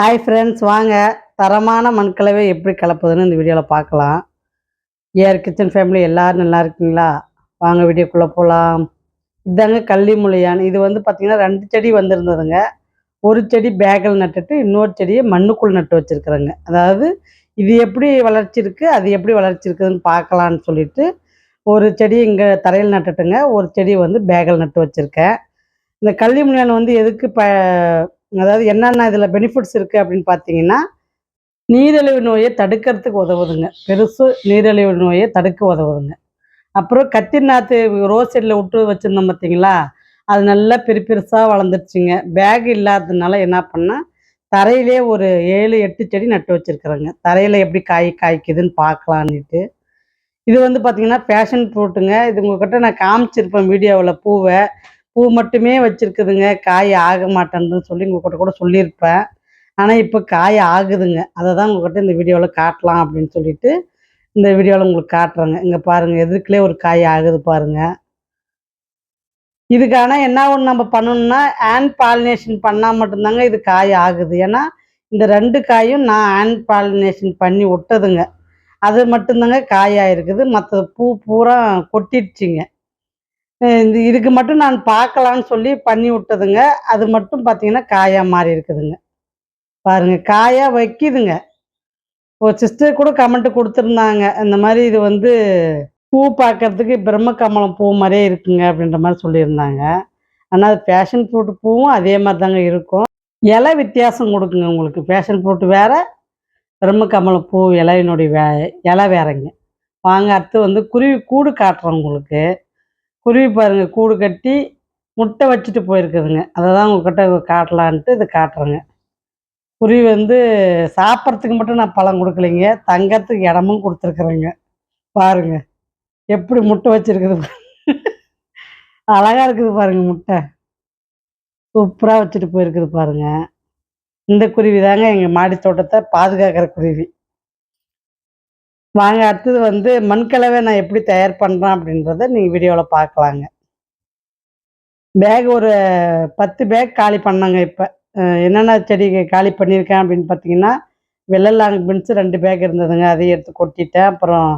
Hi friends வாங்க. தரமான மண்கலவை எப்படி கலப்புதுன்னு இந்த வீடியோவில் பார்க்கலாம். ஏர் கிச்சன் ஃபேமிலி எல்லோரும் நல்லா இருக்கீங்களா? வாங்க வீடியோக்குள்ளே போகலாம் இதாங்க கள்ளி முளையான் இது வந்து பார்த்திங்கன்னா ரெண்டு செடி வந்திருந்ததுங்க. ஒரு செடி பேக்கில் நட்டுட்டு இன்னொரு செடியை மண்ணுக்குள் நட்டு வச்சுருக்குறேங்க. அதாவது இது எப்படி வளர்ச்சி இருக்குது அது எப்படி வளர்ச்சி இருக்குதுன்னு பார்க்கலான்னு சொல்லிட்டு ஒரு செடி இங்கே தரையில் நட்டுட்டுங்க. ஒரு செடி வந்து பேக்கில் நட்டு வச்சுருக்கேன். இந்த கள்ளி முளையான் வந்து எதுக்கு ப அதாவது என்னென்ன இதில் பெனிஃபிட்ஸ் இருக்குது அப்படின்னு பார்த்தீங்கன்னா நீரிழிவு நோயை தடுக்கிறதுக்கு உதவுதுங்க. பெருசு நீரிழிவு நோயை தடுக்க உதவுதுங்க. அப்புறம் கத்திரிநாத்து ரோஸ் செடியில் விட்டு வச்சுருந்தோம் பார்த்தீங்களா அது நல்லா பெரு பெருசாக வளர்ந்துருச்சுங்க. பேக் இல்லாததுனால என்ன பண்ணால் தரையிலே ஒரு ஏழு எட்டு செடி நட்டு வச்சுருக்குறேங்க. தரையில் எப்படி காய் காய்க்குதுன்னு பார்க்கலான்ட்டு இது வந்து பார்த்திங்கன்னா பேஷன் ஃப்ரூட்டுங்க இது உங்கள்கிட்ட நான் காமிச்சிருப்பேன் வீடியோவில் பூவை. பூ மட்டுமே வச்சுருக்குதுங்க. காய் ஆக மாட்டேன்னு சொல்லி உங்கள்கிட்ட கூட சொல்லியிருப்பேன். ஆனால் இப்போ காய் ஆகுதுங்க. அதை தான் உங்கள்கிட்ட இந்த வீடியோவில் காட்டலாம் அப்படின்னு சொல்லிட்டு இந்த வீடியோவில் உங்களுக்கு காட்டுறேங்க. இங்கே பாருங்கள் எதுக்குள்ளே ஒரு காய் ஆகுது பாருங்கள் இதுக்கான என்ன ஒன்று நம்ம பண்ணணும்னா ஹேண்ட் பாலினேஷன் பண்ணால் மட்டும்தாங்க இது காய் ஆகுது. ஏன்னா இந்த ரெண்டு காயும் நான் ஹேண்ட் பாலினேஷன் பண்ணி விட்டதுங்க அது மட்டும்தாங்க காயாக இருக்குது மற்ற பூ பூரா கொட்டிடுச்சிங்க. இதுக்கு மட்டும் நான் பார்க்கலான்னு சொல்லி பண்ணி விட்டதுங்க. அது மட்டும் பார்த்தீங்கன்னா காயாக மாறி இருக்குதுங்க. பாருங்க காயாக வைக்குதுங்க. ஒரு சிஸ்டர் கூட கமெண்ட் கொடுத்துருந்தாங்க. இந்த மாதிரி இது வந்து பூ பார்க்கறதுக்கு பிரம்ம கமலம் பூ மாதிரியே இருக்குங்க அப்படின்ற மாதிரி சொல்லியிருந்தாங்க. ஆனால் அது ஃபேஷன் ஃப்ரூட் பூவும் அதே மாதிரி தாங்க இருக்கும். இலை வித்தியாசம் கொடுக்குங்க உங்களுக்கு. ஃபேஷன் ஃப்ரூட் வேறு பிரம்ம கமலம் பூ இலையினுடைய வே இலை வேறங்க. வாங்க அடுத்து வந்து குருவி கூடு காட்டுறோம் உங்களுக்கு. குருவி பாருங்கள் கூடு கட்டி முட்டை வச்சுட்டு போயிருக்குதுங்க. அதை தான் உங்ககிட்ட காட்டலான்ட்டு இது காட்டுறேங்க. குருவி வந்து சாப்பிட்றதுக்கு மட்டும் நான் பழம் கொடுக்கலைங்க. தங்கறதுக்கு இடமும் கொடுத்துருக்குறேங்க. பாருங்க எப்படி முட்டை வச்சுருக்குது அழகாக இருக்குது பாருங்க முட்டை. சூப்பராக வச்சுட்டு போயிருக்குது பாருங்க. இந்த குருவி தாங்க எங்கள் மாடி தோட்டத்தை பாதுகாக்கிற குருவி. வாங்க அடுத்தது வந்து மண்கலவை நான் எப்படி தயார் பண்ணுறேன் அப்படின்றத நீங்கள் வீடியோவில் பார்க்கலாங்க. பேக் ஒரு பத்து பேக் காலி பண்ணாங்க இப்போ. என்னென்ன செடி காலி பண்ணியிருக்கேன் அப்படின்னு பார்த்தீங்கன்னா வெள்ளலாங் பீன்ஸ் ரெண்டு பேக் இருந்ததுங்க அதையும் எடுத்து கொட்டிட்டேன். அப்புறம்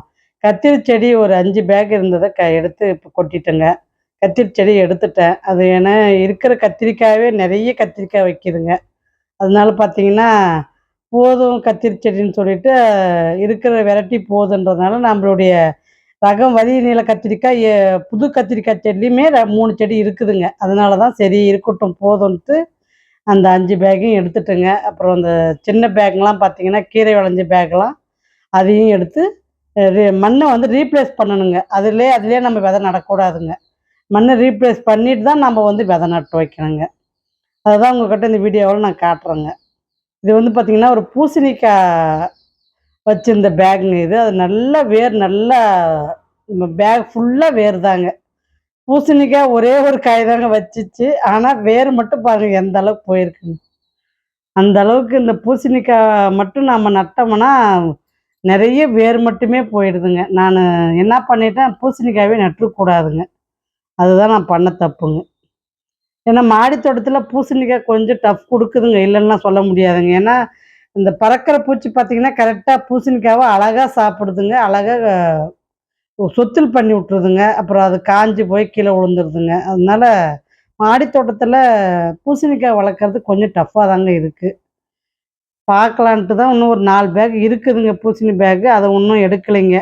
கத்திரி செடி ஒரு அஞ்சு பேக் இருந்ததை க எடுத்து இப்போ கொட்டிட்டேங்க. கத்திரி செடி எடுத்துட்டேன். அது ஏன்னா இருக்கிற கத்திரிக்காயவே நிறைய கத்திரிக்காய் வைக்கிதுங்க. அதனால பார்த்தீங்கன்னா போதும் கத்திரி செடின்னு சொல்லிட்டு இருக்கிற வெரைட்டி போதுன்றதுனால நம்மளுடைய ரகம் வரி நீல கத்திரிக்காய் புது கத்திரிக்காய் செடிலையுமே ர- மூணு செடி இருக்குதுங்க. அதனால தான் சரி இருக்கட்டும் போதும்ட்டு அந்த அஞ்சு பேக்கையும் எடுத்துட்டேங்க. அப்புறம் அந்த சின்ன பேக்லாம் பார்த்தீங்கன்னா கீரை விளைஞ்ச பேக்லாம் அதையும் எடுத்து மண்ணை வந்து ரீப்ளேஸ் பண்ணணுங்க. அதுலேயே அதுலேயே நம்ம விதை நடக்கூடாதுங்க. மண்ணை ரீப்ளேஸ் பண்ணிட்டு தான் நம்ம வந்து விதை நட்டு வைக்கணுங்க. அதுதான் உங்ககிட்ட இந்த வீடியோவில் நான் காட்டுறேங்க. இது வந்து பார்த்தீங்கன்னா ஒரு பூசணிக்காய் வச்சிருந்த பேக்குங்க இது. அது நல்லா வேர் நல்லா பேக் ஃபுல்லாக வேர் தாங்க பூசணிக்காய் ஒரே ஒரு காய் தாங்க வச்சிச்சு. ஆனால் வேர் மட்டும் பாருங்கள் எந்த அளவுக்கு போயிருக்குங்க அந்த அளவுக்கு இந்த பூசணிக்காய் மட்டும் நாம் நட்டோம்னா நிறைய வேர் மட்டுமே போயிடுதுங்க. நான் என்ன பண்ணிட்டேன் பூசணிக்காயவே நட்டுறக்கூடாதுங்க. அதுதான் நான் பண்ண தப்புங்க. ஏன்னா மாடி தோட்டத்தில் பூசணிக்காய் கொஞ்சம் டஃப் கொடுக்குதுங்க. இல்லைன்னா சொல்ல முடியாதுங்க. ஏன்னா இந்த பறக்கிற பூச்சி பார்த்தீங்கன்னா கரெக்டாக பூசணிக்காவை அழகாக சாப்பிடுதுங்க. அழகாக சொத்தில் பண்ணி விட்டுருதுங்க. அப்புறம் அது காஞ்சி போய் கீழே விழுந்துருதுங்க. அதனால் மாடி தோட்டத்தில் பூசணிக்காய் வளர்க்குறது கொஞ்சம் டஃப்பாக தாங்க இருக்குது பார்க்கலான்ட்டு தான் இன்னும் ஒரு நாலு பேக் இருக்குதுங்க பூசணி பேக்கு அதை இன்னும் எடுக்கலைங்க.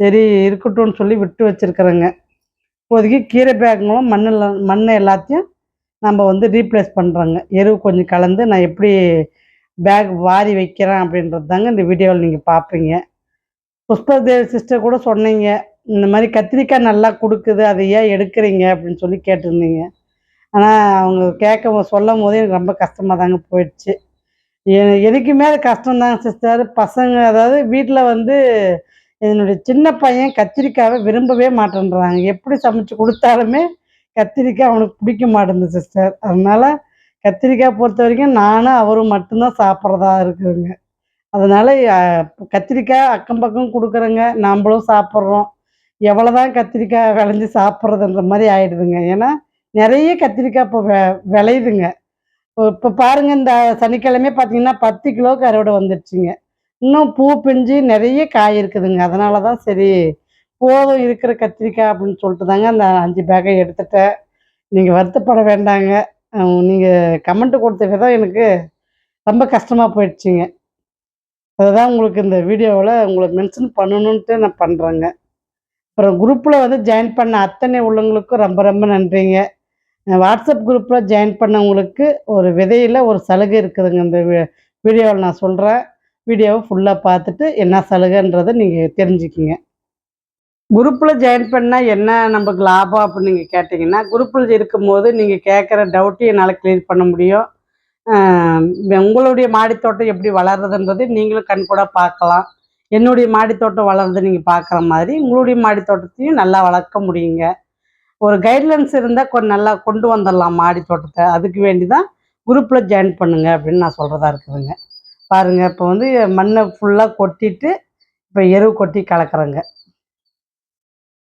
சரி இருக்கட்டும்னு சொல்லி விட்டு வச்சுருக்குறேங்க. இப்போதைக்கு கீரை பேக்குங்களும் மண்ணில் மண்ணை எல்லாத்தையும் நம்ம வந்து ரீப்ளேஸ் பண்ணுறோங்க எருவு கொஞ்சம் கலந்து நான் எப்படி பேக் வாரி வைக்கிறேன் அப்படின்றது தாங்க இந்த வீடியோவில் நீங்கள் பார்ப்பீங்க புஷ்பதேவ் சிஸ்டர் கூட சொன்னீங்க. இந்த மாதிரி கத்திரிக்காய் நல்லா கொடுக்குது அதை ஏன் எடுக்கிறீங்க அப்படின்னு சொல்லி கேட்டிருந்தீங்க. ஆனால் அவங்க கேட்க சொல்லும் போதே எனக்கு ரொம்ப கஷ்டமாக தாங்க போயிடுச்சு. எ- அது கஷ்டம்தாங்க சிஸ்டர் பசங்க அதாவது வீட்டில் வந்து என்னுடைய சின்ன பையன் கத்திரிக்காவை விரும்பவே மாட்டேன்றாங்க. எப்படி சமைச்சு கொடுத்தாலுமே கத்திரிக்காய் அவனுக்கு பிடிக்க மாட்டேங்குது சிஸ்டர் அதனால கத்திரிக்காய் பொறுத்த வரைக்கும் நானும் அவரும் மட்டும்தான் சாப்பிட்றதா இருக்குதுங்க. அதனால கத்திரிக்காய் அக்கம் பக்கம் கொடுக்குறேங்க. நம்மளும் சாப்பிட்றோம். எவ்வளோதான் கத்திரிக்காய் விளைஞ்சி சாப்பிட்றதுன்ற மாதிரி ஆயிடுதுங்க. ஏன்னா நிறைய கத்திரிக்காய் இப்போ வெ விளையுதுங்க. இப்போ பாருங்க இந்த சனிக்கிழமையே பார்த்தீங்கன்னா பத்து கிலோவுக்கு அறுவடை வந்துடுச்சுங்க இன்னும் பூ பிஞ்சு நிறைய காய் இருக்குதுங்க. அதனால தான் சரி போதும் இருக்கிற கத்திரிக்காய் அப்படின்னு சொல்லிட்டு தாங்க அந்த அஞ்சு பேக்கை எடுத்துட்டேன். நீங்கள் வருத்தப்பட வேண்டாங்க. நீங்கள் கமெண்ட் கொடுத்த விதம் எனக்கு ரொம்ப கஷ்டமாக போயிடுச்சுங்க. அதுதான் உங்களுக்கு இந்த வீடியோவில் உங்களை மென்ஷன் பண்ணணுன்ட்டு நான் பண்ணுறேங்க அப்புறம் குரூப்பில் வந்து ஜாயின் பண்ண அத்தனை உள்ளவங்களுக்கும் ரொம்ப ரொம்ப நன்றிங்க. வாட்ஸ்அப் குரூப்பில் ஜாயின் பண்ணவங்களுக்கு ஒரு விதையில் ஒரு சலுகை இருக்குதுங்க. இந்த வீடியோவில் நான் சொல்கிறேன் வீடியோவை ஃபுல்லாக பார்த்துட்டு என்ன சலுகைன்றதை நீங்கள் தெரிஞ்சுக்கிங்க. குரூப்பில் ஜாயின் பண்ணால் என்ன நமக்கு லாபம் அப்படின்னு நீங்கள் கேட்டிங்கன்னா குரூப்பில் இருக்கும்போது நீங்கள் கேட்குற டவுட்டு என்னால் கிளியர் பண்ண முடியும். உங்களுடைய மாடித்தோட்டம் எப்படி வளருதுன்றது நீங்களும் கண் கூட பார்க்கலாம். என்னுடைய மாடித்தோட்டம் வளருது நீங்கள் பார்க்குற மாதிரி உங்களுடைய மாடித்தோட்டத்தையும் நல்லா வளர்க்க முடியுங்க. ஒரு கைட்லைன்ஸ் இருந்தால் கொஞ்சம் நல்லா கொண்டு வந்துடலாம் மாடித்தோட்டத்தை. அதுக்கு வேண்டி தான் குரூப்பில் ஜாயின் பண்ணுங்க அப்படின்னு நான் சொல்கிறதா இருக்குதுங்க. பாருங்கள் இப்போ வந்து மண்ணை ஃபுல்லாக கொட்டிட்டு இப்போ எருவு கொட்டி கலக்கிறேங்க.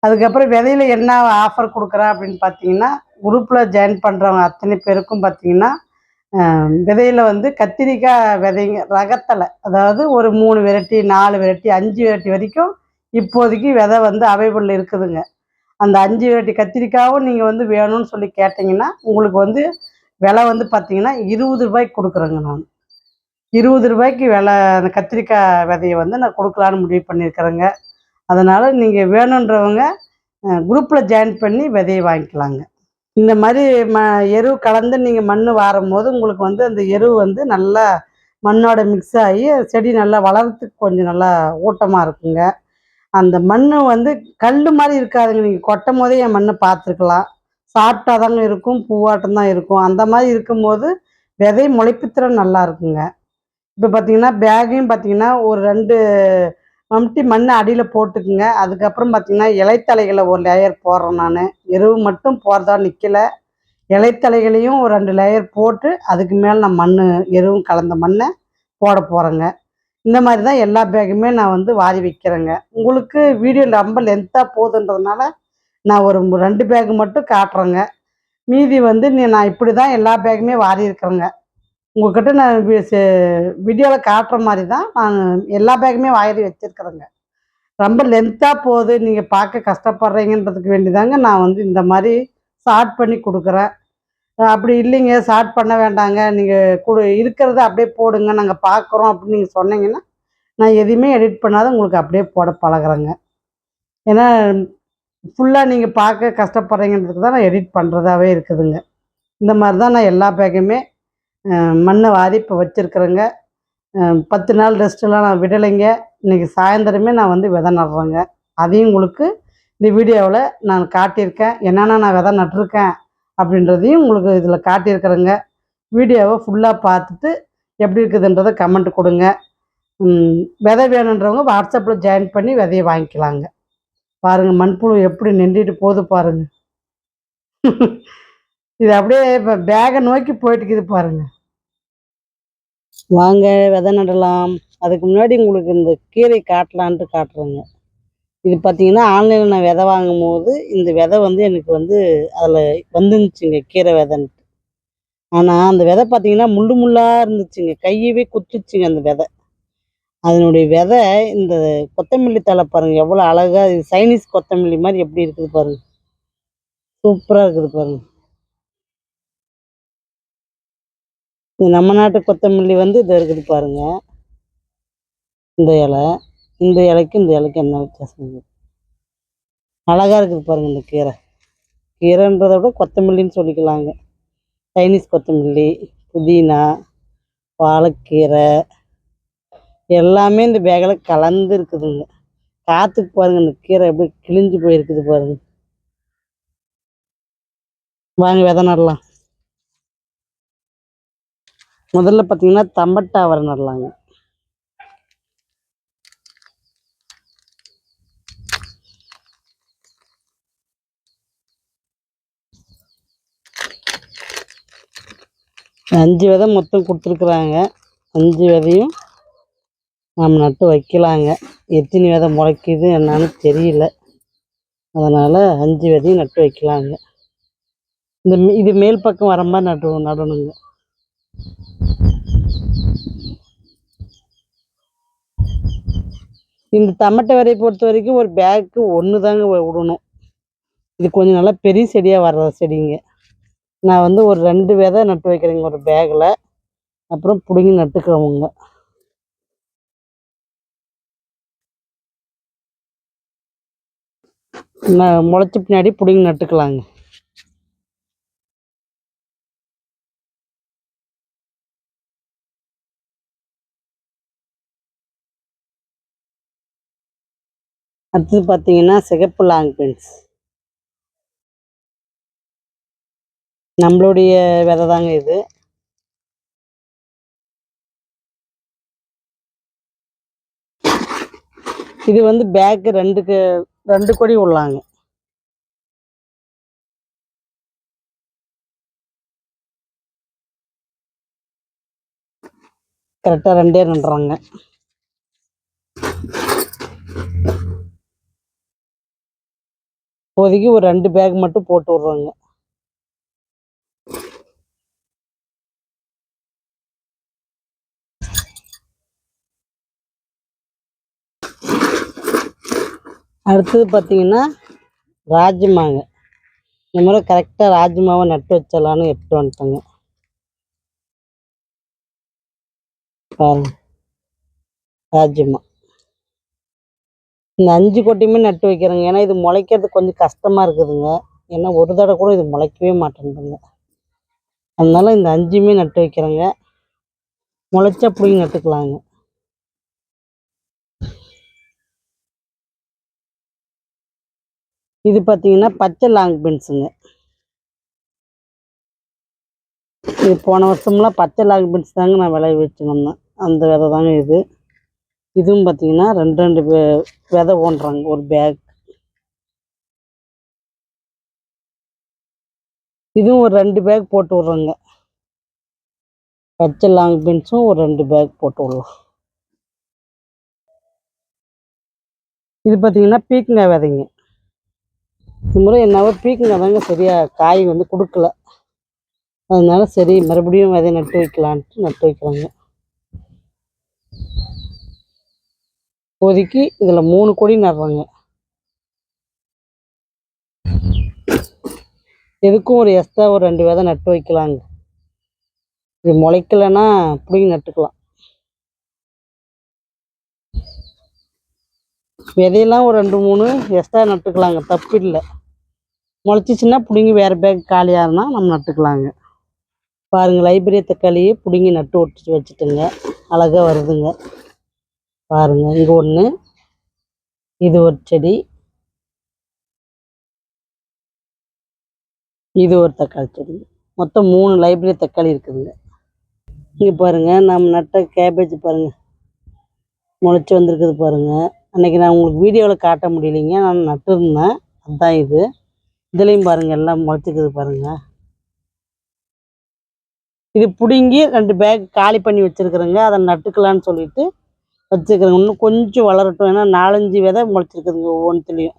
அதுக்கப்புறம் விதையில என்ன ஆஃபர் கொடுக்குறா அப்படின்னு பார்த்தீங்கன்னா குரூப்பில் ஜாயின் பண்ணுறவங்க அத்தனை பேருக்கும் பார்த்தீங்கன்னா விதையில் விதையில வந்து கத்திரிக்காய் விதைங்க ரகத்தில் அதாவது ஒரு மூணு வெரைட்டி நாலு வெரைட்டி அஞ்சு வெரைட்டி வரைக்கும் இப்போதைக்கு விதை வந்து அவைபிள் இருக்குதுங்க. அந்த அஞ்சு வெரைட்டி கத்திரிக்காவும் நீங்கள் வந்து வேணும்னு சொல்லி கேட்டிங்கன்னா உங்களுக்கு வந்து விலை வந்து பார்த்தீங்கன்னா இருபது ரூபாய்க்கு கொடுக்குறேங்க நான். இருபது ரூபாய்க்கு விலை அந்த கத்திரிக்காய் விதையை வந்து நான் கொடுக்கலான்னு முடிவு பண்ணியிருக்கிறேங்க. அதனால் நீங்கள் வேணுன்றவங்க குரூப்பில் ஜாயின் பண்ணி விதையை வாங்கிக்கலாங்க. இந்த மாதிரி ம எரு கலந்து நீங்கள் மண் வாரும் போது உங்களுக்கு வந்து அந்த எரு வந்து நல்லா மண்ணோட மிக்ஸ் ஆகி செடி நல்லா வளர்றதுக்கு கொஞ்சம் நல்லா ஊட்டமாக இருக்குங்க. அந்த மண் வந்து கல் மாதிரி இருக்காதுங்க. நீங்கள் கொட்டும் போதே என் மண்ணை பார்த்துருக்கலாம். சாப்பிட்டா தாங்க இருக்கும் பூவாட்டம் தான் இருக்கும். அந்த மாதிரி இருக்கும்போது விதை முளைப்புத்திறன் நல்லா இருக்குங்க. இப்போ பார்த்தீங்கன்னா பேகையும் பார்த்தீங்கன்னா ஒரு ரெண்டு மம்டி மண் அடியில் போட்டுக்குங்க. அதுக்கப்புறம் பார்த்தீங்கன்னா இலைத்தலைகளை ஒரு லேயர் போடுறேன் நான். எருவு மட்டும் போடுறதா நிற்கலை இலைத்தலைகளையும் ஒரு ரெண்டு லேயர் போட்டு அதுக்கு மேலே நான் மண் எருவும் கலந்த மண்ணை போட போகிறேங்க இந்த மாதிரி தான் எல்லா பேக்குமே நான் வந்து வாரி வைக்கிறேங்க. உங்களுக்கு வீடியோ ரொம்ப லென்த்தாக போகுதுன்றதுனால நான் ஒரு ரெண்டு பேக் மட்டும் காட்டுறேங்க. மீதி வந்து நீ நான் இப்படி தான் எல்லா பேக்குமே வாரி இருக்கிறேங்க. உங்ககிட்ட நான் வீடியோவில் காட்டுற மாதிரி தான் நான் எல்லா பேக்குமே வாரி வச்சுருக்குறேங்க. ரொம்ப லென்த்தாக போகுது. நீங்கள் பார்க்க கஷ்டப்படுறீங்கன்றதுக்கு வேண்டிதாங்க நான் வந்து இந்த மாதிரி ஷார்ட் பண்ணி கொடுக்குறேன். அப்படி இல்லைங்க ஷார்ட் பண்ண வேண்டாங்க. நீங்கள் கொடு இருக்கிறத அப்படியே போடுங்க. நாங்கள் பார்க்குறோம் அப்படின்னு நீங்கள் சொன்னீங்கன்னா நான் எதையுமே எடிட் பண்ணாத உங்களுக்கு அப்படியே போட பழகுறேங்க. ஏன்னா ஃபுல்லாக நீங்கள் பார்க்க கஷ்டப்படுறீங்கன்றதுக்கு தான் நான் எடிட் பண்ணுறதாவே இருக்குதுங்க. இந்த மாதிரி தான் நான் எல்லா பேக்குமே மண்ணை வாரி இப்போ வச்சுருக்குறேங்க பத்து நாள் ரெஸ்ட்டெல்லாம் நான் விடலைங்க. இன்றைக்கி சாயந்தரமே நான் வந்து விதை நடுறேங்க. அதையும் உங்களுக்கு இந்த வீடியோவில் நான் காட்டியிருக்கேன். என்னென்ன நான் விதை நட்டிருக்கேன் அப்படின்றதையும் உங்களுக்கு இதில் காட்டியிருக்கிறேங்க. வீடியோவை ஃபுல்லாக பார்த்துட்டு எப்படி இருக்குதுன்றதை கமெண்ட் கொடுங்க. விதை வேணுன்றவங்க வாட்ஸ்அப்பில் ஜாயின் பண்ணி விதையை வாங்கிக்கலாங்க. பாருங்கள் மண்புழு எப்படி நின்றுட்டு போகுது பாருங்க. இது அப்படியே இப்போ பேகை நோக்கி போயிட்டுக்குது பாருங்கள் வாங்க விதை நடலாம். அதுக்கு முன்னாடி உங்களுக்கு இந்த கீரை காட்டலான்ட்டு காட்டுறேங்க. இது பார்த்தீங்கன்னா ஆன்லைனில் நான் விதை வாங்கும் போது இந்த விதை வந்து எனக்கு வந்து அதில் வந்துருந்துச்சுங்க கீரை விதைன்ட்டு. ஆனால் அந்த விதை பார்த்தீங்கன்னா முள்ளு முள்ளாக இருந்துச்சுங்க. கையவே குத்துச்சுங்க அந்த விதை. அதனுடைய விதை இந்த கொத்தமல்லி தலை பாருங்கள் எவ்வளோ அழகாக சைனீஸ் கொத்தமல்லி மாதிரி எப்படி இருக்குது பாருங்கள் சூப்பராக இருக்குது பாருங்கள் இது நம்ம நாட்டு கொத்தமல்லி வந்து இது இருக்குது பாருங்க. இந்த இலை. இந்த இலைக்கும் இந்த இலைக்கும் என்ன வித்தியாசம்? இருக்குது இருக்குது பாருங்க இந்த கீரை. கீரைன்றதை விட கொத்தமல்லின்னு சொல்லிக்கலாங்க. சைனீஸ் கொத்தமல்லி புதினா வாழைக்கீரை. எல்லாமே இந்த பேக்கில் கலந்து இருக்குதுங்க. காற்றுக்கு பாருங்க இந்த கீரை எப்படி கிழிஞ்சு போயிருக்குது பாருங்க. வாங்க விதை நடலாம். முதல்ல பார்த்தீங்கன்னா தம்பட்டாவரை நடலாங்க அஞ்சு விதை மொத்தம் கொடுத்துருக்குறாங்க. அஞ்சு விதையும் நாம் நட்டு வைக்கலாங்க. எத்தனை விதை முளைக்குது என்னன்னு தெரியல. அதனால் அஞ்சு விதையும் நட்டு வைக்கலாங்க. இந்த இது மேல் பக்கம் வர மாதிரி நட்டு நடணுங்க. இந்த தமட்டை வரையை பொறுத்த வரைக்கும் ஒரு பேக்கு ஒன்று தாங்க விடணும். இது கொஞ்சம் நல்லா பெரிய செடியாக வர்ற செடிங்க. நான் வந்து ஒரு ரெண்டு விதை நட்டு வைக்கிறேங்க ஒரு பேக்கில் அப்புறம் பிடுங்கி நட்டுக்கிறவங்க. நான் முளைச்ச பின்னாடி பிடுங்கி நட்டுக்கலாங்க. அடுத்தது பார்த்தீங்கன்னா சிகப்பு லாங் பென்ஸ் நம்மளுடைய விதை தாங்க இது. இது வந்து பேக்கு ரெண்டுக்கு ரெண்டு கொடி உள்ளாங்க. கரெக்டாக ரெண்டே நின்றாங்க இப்போதைக்கு ஒரு ரெண்டு பேக் மட்டும் போட்டு விட்றோங்க. அடுத்தது பார்த்தீங்கன்னா ராஜ்மாங்க இந்த முறை கரெக்டாக ராஜ்மாவை நட்டு வச்சிடலான்னு எடுத்து வந்துட்டோங்க. பாருங்க. ராஜ்மா. இந்த அஞ்சு கொட்டையுமே நட்டு வைக்கிறேங்க. ஏன்னா இது முளைக்கிறது கொஞ்சம் கஷ்டமாக இருக்குதுங்க. ஏன்னா ஒரு தடவை கூட இது முளைக்கவே மாட்டேங்குதுங்க அதனால இந்த அஞ்சுமே நட்டு வைக்கிறேங்க. முளைச்சா பிடிங்கி நட்டுக்கலாங்க. இது பார்த்தீங்கன்னா பச்சை லாங் பீன்ஸுங்க. இது போன வருஷம்லாம் பச்சை லாங் பீன்ஸ் தாங்க நான் விளைய வச்சு வந்தேன் அந்த விதை தாங்க இது. இதுவும் பார்த்தீங்கன்னா ரெண்டு ரெண்டு விதை போன்றாங்க ஒரு பேக் இதுவும் ஒரு ரெண்டு பேக் போட்டு விட்றோங்க. பச்சை லாங் பீன்ஸும் ஒரு ரெண்டு பேக் போட்டு விடலாம். இது பார்த்தீங்கன்னா பீக்கங்காய் விதைங்க. இந்த முறை என்னவோ பீக்கங்காய் தாங்க சரியாக காய் வந்து கொடுக்கல. அதனால சரி மறுபடியும் விதை நட்டு வைக்கலான்ட்டு நட்டு வைக்கிறாங்க. இப்போதைக்கு இதில் மூணு கொடி நடுறாங்க. எதுக்கும் ஒரு எக்ஸ்ட்ரா ஒரு ரெண்டு விதை நட்டு வைக்கலாங்க. இது முளைக்கலைன்னா பிடிங்கி நட்டுக்கலாம். விதையெல்லாம் ஒரு ரெண்டு மூணு எக்ஸ்ட்ரா நட்டுக்கலாங்க தப்பு இல்லை. முளைச்சிச்சின்னா பிடுங்கி வேறு பேக் காலியாகனா நம்ம நட்டுக்கலாங்க. பாருங்க லைப்ரரி தக்காளியே பிடுங்கி நட்டு விட்டு வச்சுட்டுங்க. அழகாக வருதுங்க. பாருங்க இது ஒன்று இது ஒரு செடி. இது ஒரு தக்காளி செடி. மொத்தம் மூணு லைப்ரரி தக்காளி இருக்குதுங்க. இங்கே பாருங்க நம்ம நட்ட கேபேஜ் பாருங்க. முளைச்சி வந்திருக்குது பாருங்க. அன்னைக்கு நான் உங்களுக்கு வீடியோவில் காட்ட முடியலைங்க. நான் நட்டுருந்தேன். அதுதான் இது. இதுலேயும் பாருங்க எல்லாம் முளைச்சிக்குது பாருங்க. இது பிடுங்கி ரெண்டு பேக் காலி பண்ணி வச்சுருக்குறேங்க. அதை நட்டுக்கலான்னு சொல்லிட்டு வச்சுக்கிறேங்க இன்னும் கொஞ்சம் வளரட்டும். ஏன்னா நாலஞ்சு விதை முளைச்சிருக்குதுங்க ஒவ்வொன்றுத்துலேயும்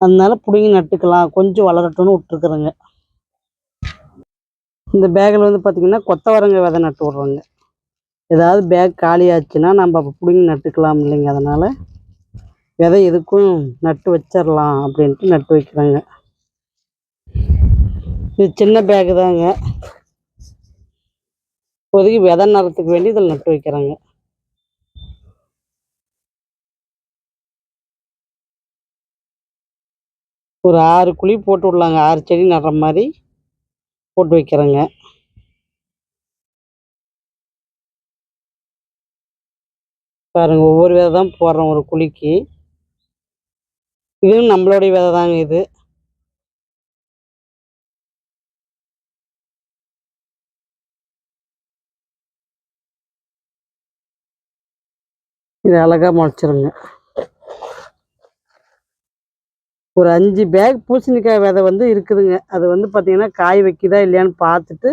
அதனால பிடுங்கி நட்டுக்கலாம். கொஞ்சம் வளரட்டும்னு விட்டுருக்குறேங்க. இந்த பேக்கில் வந்து பார்த்திங்கன்னா கொத்தவரங்க விதை நட்டு விட்றோங்க. ஏதாவது பேக் காலியாச்சுன்னா நம்ம அப்போ பிடுங்கி நட்டுக்கலாம் இல்லைங்க. அதனால் விதை எதுக்கும் நட்டு வச்சிடலாம் அப்படின்ட்டு நட்டு வைக்கிறாங்க. இது சின்ன பேக்கு தாங்க. இப்போதைக்கு விதை நடுறதுக்கு வேண்டி இதில் நட்டு வைக்கிறாங்க. ஒரு ஆறு குழி போட்டு விடலாங்க. ஆறு செடி நடுற மாதிரி போட்டு வைக்கிறேங்க. பாருங்க ஒவ்வொரு விதை தான் போடுறோம் ஒரு குழிக்கு. இதுவும் நம்மளுடைய விதை தாங்க இது. இது அழகாக முளைச்சிருங்க. ஒரு அஞ்சு பேக் பூசணிக்காய் விதை வந்து இருக்குதுங்க. அது வந்து பார்த்தீங்கன்னா காய் வைக்குதா இல்லையான்னு பார்த்துட்டு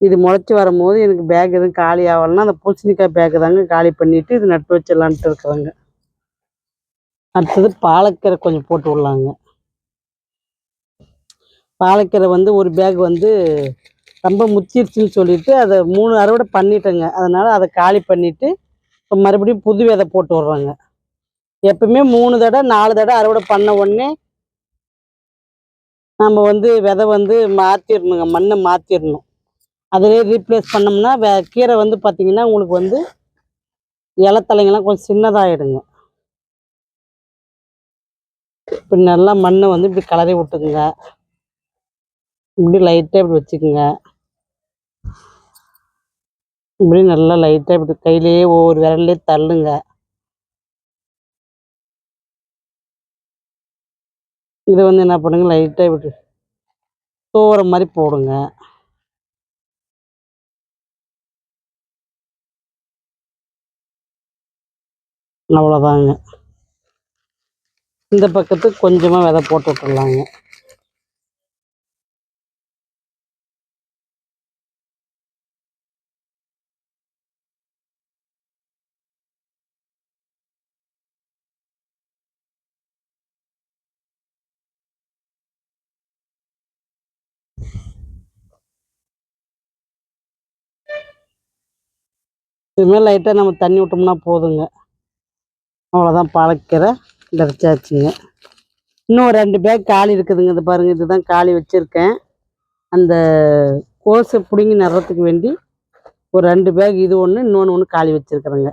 இது முளைச்சி வரும்போது எனக்கு பேக் எதுவும் காலி ஆகலைன்னா அந்த பூசணிக்காய் பேக்கு தாங்க காலி பண்ணிவிட்டு இது நட்டு வச்சிடலான்ட்டு இருக்கிறேங்க. அடுத்தது பாலக்கீரை கொஞ்சம் போட்டு விடலாங்க. பாலக்கீரை வந்து ஒரு பேக் வந்து ரொம்ப முத்திருச்சுன்னு சொல்லிட்டு அதை மூணு அறுவடை பண்ணிட்டேங்க. அதனால் அதை காலி பண்ணிவிட்டு இப்போ மறுபடியும் புது விதை போட்டு விட்றாங்க. எப்பவுமே மூணு தடவை நாலு தடவை அறுவடை பண்ண உடனே நம்ம வந்து விதை வந்து மாற்றிடணுங்க மண்ணை மாற்றிடணும் அதிலே ரீப்ளேஸ் பண்ணோம்னா வே கீரை வந்து பார்த்தீங்கன்னா உங்களுக்கு வந்து இலத்தலைங்கெல்லாம் கொஞ்சம் சின்னதாகிடுங்க இப்படி நல்லா மண்ணை வந்து இப்படி கலரி விட்டுக்குங்க. இப்படி லைட்டாக இப்படி வச்சுக்குங்க. இப்படி நல்லா லைட்டாக இப்படி கையிலேயே ஒவ்வொரு விரல்லே தள்ளுங்க. இதை வந்து என்ன பண்ணுங்க லைட்டாக விட்டு தோற மாதிரி போடுங்க. அவ்வளோதாங்க இந்த பக்கத்துக்கு கொஞ்சமாக விதை போட்டு விட்டுடலாங்க இதுமாதிரி லைட்டாக நம்ம தண்ணி விட்டோம்னா போதுங்க. அவ்வளோதான் பாலக்கீரை விதைச்சாச்சுங்க இன்னும் ஒரு ரெண்டு பேக் காலி இருக்குதுங்க. இது பாருங்க இதுதான் காலி வச்சுருக்கேன். அந்த கோஸை பிடுங்கி நடுறதுக்கு வேண்டி ஒரு ரெண்டு பேக் இது ஒன்று இன்னொன்று ஒன்று காலி வச்சுருக்குறேங்க.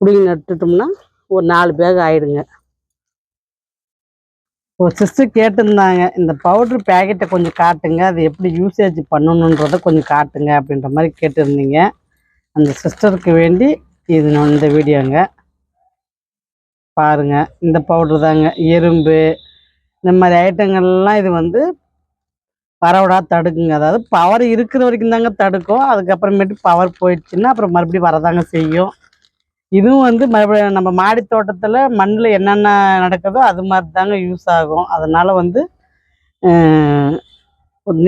பிடுங்கி நட்டுட்டோம்னா ஒரு நாலு பேக் ஆயிடுங்க. ஒரு சிஸ்டர் கேட்டிருந்தாங்க இந்த பவுட்ரு பேக்கெட்டை கொஞ்சம் காட்டுங்க. அது எப்படி யூசேஜ் பண்ணணுன்றதை கொஞ்சம் காட்டுங்க அப்படின்ற மாதிரி கேட்டிருந்தீங்க. அந்த சிஸ்டருக்கு வேண்டி இது நான் இந்த வீடியோங்க. பாருங்க இந்த பவுட்ரு தாங்க. எறும்பு இந்த மாதிரி ஐட்டங்கள்லாம் இது வந்து பரவடா தடுக்குங்க. அதாவது பவர் இருக்கிற வரைக்கும் தாங்க தடுக்கும். அதுக்கப்புறமேட்டு பவர் போயிடுச்சுன்னா அப்புறம் மறுபடியும் வரதாங்க செய்யும். இதுவும் வந்து மறுபடியும் நம்ம மாடி தோட்டத்தில் மண்ணில் என்னென்ன நடக்குதோ அது மாதிரி தாங்க யூஸ் ஆகும். அதனால் வந்து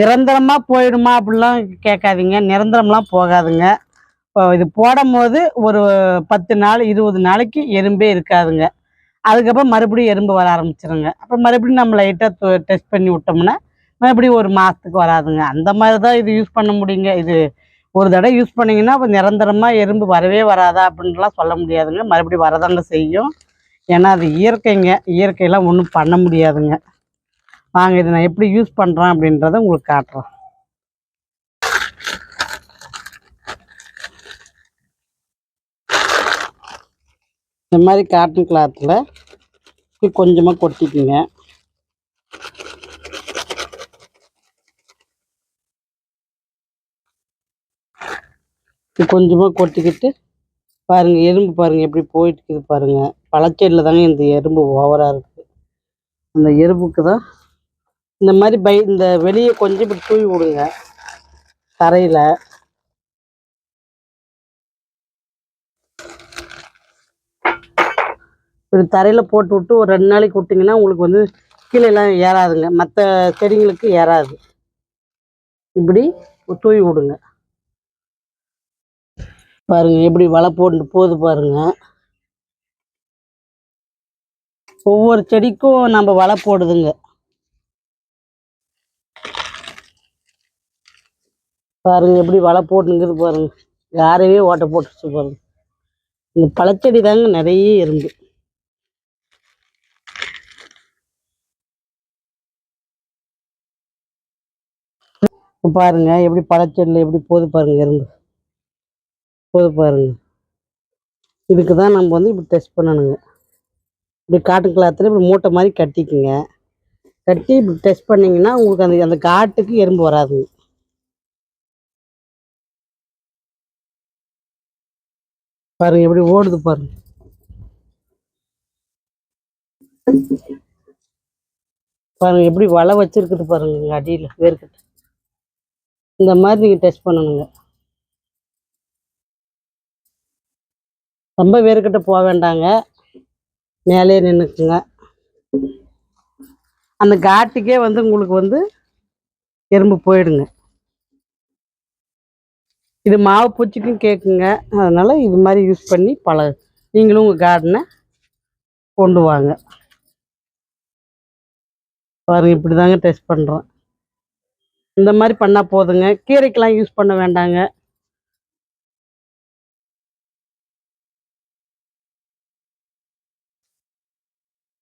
நிரந்தரமாக போயிடுமா அப்படிலாம் கேட்காதீங்க. நிரந்தரம்லாம் போகாதுங்க. இது போடும் போது ஒரு பத்து நாள் இருபது நாளைக்கு எறும்பே இருக்காதுங்க. அதுக்கப்புறம் மறுபடியும் எறும்பு வர ஆரம்பிச்சிருங்க. அப்புறம் மறுபடியும் நம்ம லைட்டாக டெஸ்ட் பண்ணி விட்டோம்னா மறுபடியும் ஒரு மாதத்துக்கு வராதுங்க. அந்த மாதிரி தான் இது யூஸ் பண்ண முடியுங்க. இது ஒரு தடவை யூஸ் பண்ணிங்கன்னா இப்போ நிரந்தரமாக எறும்பு வரவே வராதா அப்படின்லாம் சொல்ல முடியாதுங்க. மறுபடியும் வரதாங்க செய்யும். ஏன்னா அது இயற்கைங்க. இயற்கையெல்லாம் ஒன்றும் பண்ண முடியாதுங்க. வாங்க இதை நான் எப்படி யூஸ் பண்ணுறேன் அப்படின்றத உங்களுக்கு காட்டுறேன். இந்த மாதிரி காட்டன் கிளாத்தில் கொஞ்சமாக கொட்டிக்குங்க. கொஞ்சமாக கொட்டிக்கிட்டு பாருங்க எறும்பு பாருங்க எப்படி போயிட்டு இருக்குது பாருங்க பழச்செடியில் தாங்க இந்த எறும்பு ஓவராக இருக்குது அந்த எறும்புக்கு தான் இந்த மாதிரி பை இந்த வெளியே கொஞ்சம் இப்படி தூவி விடுங்க. தரையில். இப்படி தரையில் போட்டு விட்டு ஒரு ரெண்டு நாளைக்கு விட்டிங்கன்னா உங்களுக்கு வந்து கீழே எல்லாம் ஏறாதுங்க. மற்ற செடிங்களுக்கு ஏறாது. இப்படி தூவி விடுங்க. பாருங்க எப்படி வலை போட்டு போகுது பாருங்க. ஒவ்வொரு செடிக்கும் நம்ம வலை போடுதுங்க. பாருங்க எப்படி வலை போட்டுங்கிறது பாருங்க. யாரையே ஓட்ட போட்டுச்சு பாருங்க. இந்த பழச்செடி தாங்க நிறைய இருந்து. பாருங்கள் பாருங்க எப்படி பழச்செடியில் எப்படி போகுது பாருங்க எறும்பு போது பாருங்க. இதுக்கு தான் நம்ம வந்து இப்படி டெஸ்ட் பண்ணணுங்க. இப்படி காட்டு கிளாத்தில் இப்படி மூட்டை மாதிரி கட்டிக்குங்க. கட்டி இப்படி டெஸ்ட் பண்ணிங்கன்னா உங்களுக்கு அந்த அந்த காட்டுக்கு எறும்பு வராதுங்க. பாருங்க எப்படி ஓடுது பாருங்க. பாருங்க எப்படி வலை வச்சிருக்குது பாருங்க அடியில் வேர்க்கிட்ட. இந்த மாதிரி நீங்கள் டெஸ்ட் பண்ணணுங்க. ரொம்ப வேர்க்கிட்ட போக வேண்டாங்க. மேலே நின்றுக்குங்க அந்த காட்டுக்கே வந்து உங்களுக்கு வந்து எறும்பு போயிடுங்க. இது மாவு பூச்சிக்கும் கேட்குங்க அதனால் இது மாதிரி யூஸ் பண்ணி பல நீங்களும் உங்கள் கார்டனை கொண்டு வாங்க. பாருங்க இப்படி தாங்க டெஸ்ட் பண்ணுறோம் இந்த மாதிரி பண்ணால் போதுங்க. கீரைக்கெலாம் யூஸ் பண்ண வேண்டாங்க.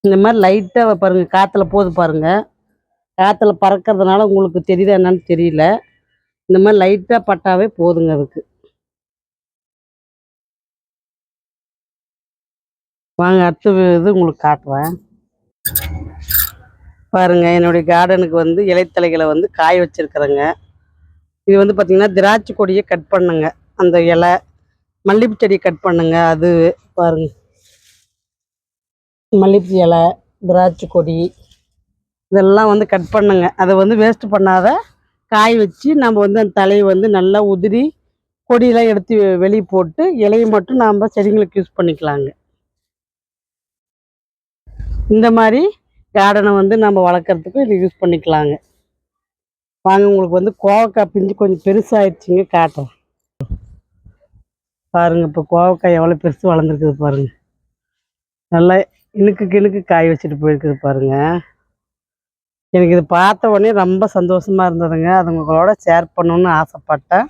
இந்த மாதிரி லைட்டாக பாருங்க. காற்றுல போகுது பாருங்க. காற்றுல பறக்கிறதுனால உங்களுக்கு தெரியுதா என்னன்னு தெரியல. இந்த மாதிரி லைட்டாக பட்டாவே போதுங்க அதுக்கு. வாங்க அடுத்த இது உங்களுக்கு காட்டுறேன். பாருங்க என்னுடைய கார்டனுக்கு வந்து இலைத்தலைகளை வந்து காய வச்சுருக்குறேங்க. இது வந்து பார்த்திங்கன்னா திராட்சை கொடியை கட் பண்ணுங்க. அந்த இலை மல்லிகைப்பூ செடியை கட் பண்ணுங்க. அது பாருங்க. மல்லிகைப்பூ இலை திராட்சை கொடி இதெல்லாம் வந்து கட் பண்ணுங்க. அதை வந்து வேஸ்ட் பண்ணாத காய வச்சு நம்ம வந்து அந்த தலையை வந்து நல்லா உதிரி கொடியெல்லாம் எடுத்து வெளியே போட்டு இலையை மட்டும் நாம் செடிங்களுக்கு யூஸ் பண்ணிக்கலாங்க. இந்த மாதிரி கார்டனை வந்து நம்ம வளர்க்குறதுக்கு இது யூஸ் பண்ணிக்கலாங்க. வாங்க உங்களுக்கு வந்து கோவக்காய் பிஞ்சு கொஞ்சம் பெருசாகிடுச்சிங்க காட்டுறேன் பாருங்க இப்போ கோவக்காய் எவ்வளோ பெருசு வளர்ந்துருக்குது பாருங்கள் நல்லா இணுக்கு கிணுக்கு காய் வச்சுட்டு போயிருக்குது பாருங்க. எனக்கு இது பார்த்த உடனே ரொம்ப சந்தோஷமாக இருந்ததுங்க. அது உங்களோட ஷேர் பண்ணணுன்னு ஆசைப்பட்டேன்.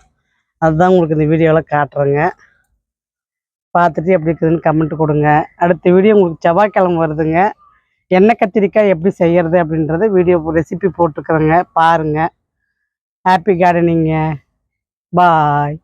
அதுதான் உங்களுக்கு இந்த வீடியோவில் காட்டுறேங்க. பார்த்துட்டு எப்படி இருக்குதுன்னு கமெண்ட் கொடுங்க. அடுத்த வீடியோ உங்களுக்கு செவ்வாய்க்கிழமை வருதுங்க. எண்ணெய் கத்திரிக்காய் எப்படி செய்கிறது அப்படின்றத வீடியோ ரெசிபி போட்டுக்கிறேங்க பாருங்கள் ஹாப்பி கார்டனிங்க பாய்